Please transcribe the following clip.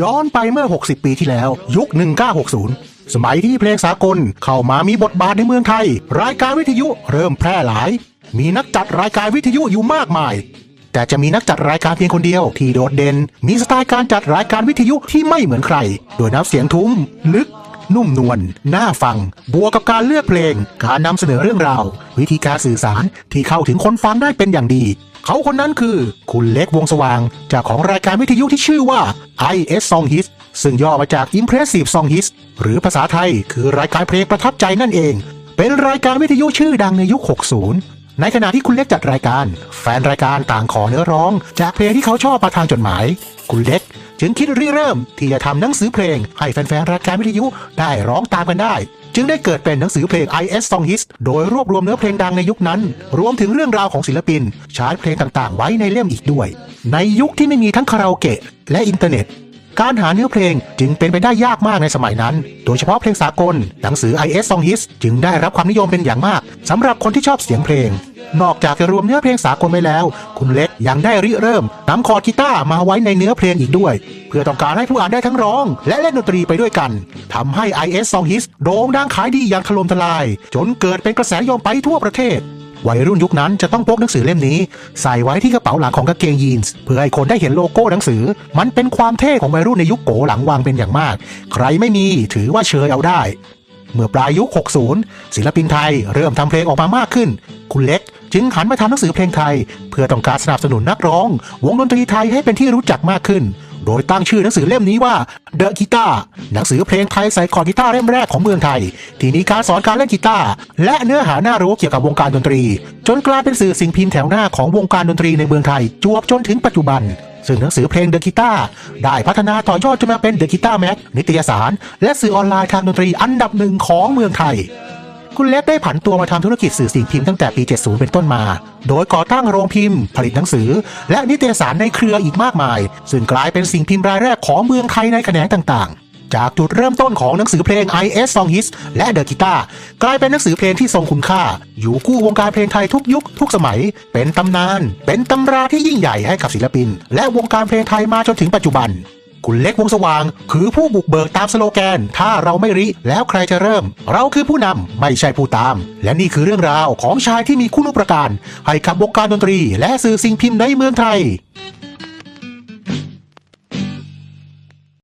ย้อนไปเมื่อ 60 ปีที่แล้ว ยุค 1960 สมัยที่เพลงสากลเข้ามามีบทบาทในเมืองไทย รายการวิทยุเริ่มแพร่หลาย มีนักจัดรายการวิทยุอยู่มากมาย แต่จะมีนักจัดรายการเพียงคนเดียวที่โดดเด่น มีสไตล์การจัดรายการวิทยุที่ไม่เหมือนใคร โดยน้ำเสียงทุ้ม ลึก นุ่มนวลน่าฟัง บวกกับการเลือกเพลง การนำเสนอเรื่องราว วิธีการสื่อสารที่เข้าถึงคนฟังได้เป็นอย่างดี เขาคนนั้นคือ คุณเล็กวงสว่าง จากของรายการวิทยุที่ชื่อว่า IS Song Hits ซึ่งย่อมาจาก Impressive Song Hits หรือภาษาไทย คือรายการเพลงประทับใจนั่นเอง เป็นรายการวิทยุชื่อดังในยุค 60ในขณะที่คุณเล็กจัดรายการ แฟนรายการต่างขอเนื้อร้อง จากเพลงที่เขาชอบมาทางจดหมาย คุณเล็ก จึงคิดริเริ่มที่จะทำหนังสือเพลง ให้แฟนๆรายการวิทยุได้ร้องตามกันได้ จึงได้เกิดเป็นหนังสือเพลง IS Song Hits โดยรวบรวมเนื้อเพลงดังในยุคนั้น รวมถึงเรื่องราวของศิลปิน ใช้เพลงต่างๆ ไว้ในเล่มอีกด้วย ในยุคที่ไม่มีทั้งคาราโอเกะและอินเทอร์เน็ตการหาเนื้อเพลงจึงเป็นไปได้ยากมากในสมัยนั้น โดยเฉพาะเพลงสากล หนังสือ IS Song Hits จึงได้รับความนิยมเป็นอย่างมากสำหรับคนที่ชอบเสียงเพลง นอกจากจะรวมเนื้อเพลงสากลไว้แล้ว คุณเล็กยังได้ริเริ่มนำคอร์ดกีตาร์มาไว้ในเนื้อเพลงอีกด้วย เพื่อต้องการให้ผู้อ่านได้ทั้งร้อง และเล่นดนตรีไปด้วยกันทำให้ IS Song Hits โด่งดังขายดีอย่างถล่มทลาย จนเกิดเป็นกระแสนิยมไปทั่วประเทศวัยรุ่นยุคนั้นจะต้องพกหนังสือเล่มนี้ ใส่ไว้ที่กระเป๋าหลังของกางเกงยีนส์เพื่อให้คนได้เห็นโลโก้หนังสือ มันเป็นความเท่ของวัยรุ่นในยุคโกหลังวางเป็นอย่างมาก ใครไม่มีถือว่าเชยเอาได้ เมื่อปลายยุค 60 ศิลปินไทยเริ่มทำเพลงออกมามากขึ้น คุณเล็ก จึงหันมาทำหนังสือเพลงไทย เพื่อต้องการสนับสนุนนักร้อง วงดนตรีไทยให้เป็นที่รู้จักมากขึ้น โดยตั้งชื่อหนังสือเล่มนี้ว่า The Guitar หนังสือเพลงไทยใส่คอร์ดกีตาร์เล่มแรกของเมืองไทย ที่มีการสอนการเล่นกีตาร์และเนื้อหาน่ารู้เกี่ยวกับวงการดนตรี จนกลายเป็นสื่อสิ่งพิมพ์แถวหน้าของวงการดนตรีในเมืองไทยจวบจนถึงปัจจุบันซึ่งหนังสือเพลง The Guitar ได้พัฒนาต่อยอดจนมาเป็น The Guitar Mag นิตยสาร และสื่อออนไลน์ทางดนตรีอันดับหนึ่งของเมืองไทย คุณเล็กได้ผันตัวมาทำธุรกิจสื่อสิ่งพิมพ์ตั้งแต่ปี 70 เป็นต้นมา โดยก่อตั้งโรงพิมพ์ ผลิตหนังสือ และนิตยสารในเครืออีกมากมาย ซึ่งกลายเป็นสิ่งพิมพ์รายแรกของเมืองไทยในแขนงต่างๆ จากจุดเริ่มต้นของหนังสือเพลง IS Song Hits และ The Guitar กลายเป็นหนังสือเพลงที่ทรงคุณค่า อยู่คู่วงการเพลงไทยทุกยุคทุกสมัย เป็นตำนาน เป็นตำราที่ยิ่งใหญ่ให้กับศิลปิน และวงการเพลงไทยมาจนถึงปัจจุบัน คุณเล็กวงสว่าง คือผู้บุกเบิกตามสโลแกน ถ้าเราไม่ริ แล้วใครจะเริ่ม เราคือผู้นำไม่ใช่ผู้ตาม และนี่คือเรื่องราวของชายที่มีคุณูปการ ให้กับวงการดนตรี และสื่อสิ่งพิมพ์ในเมืองไทย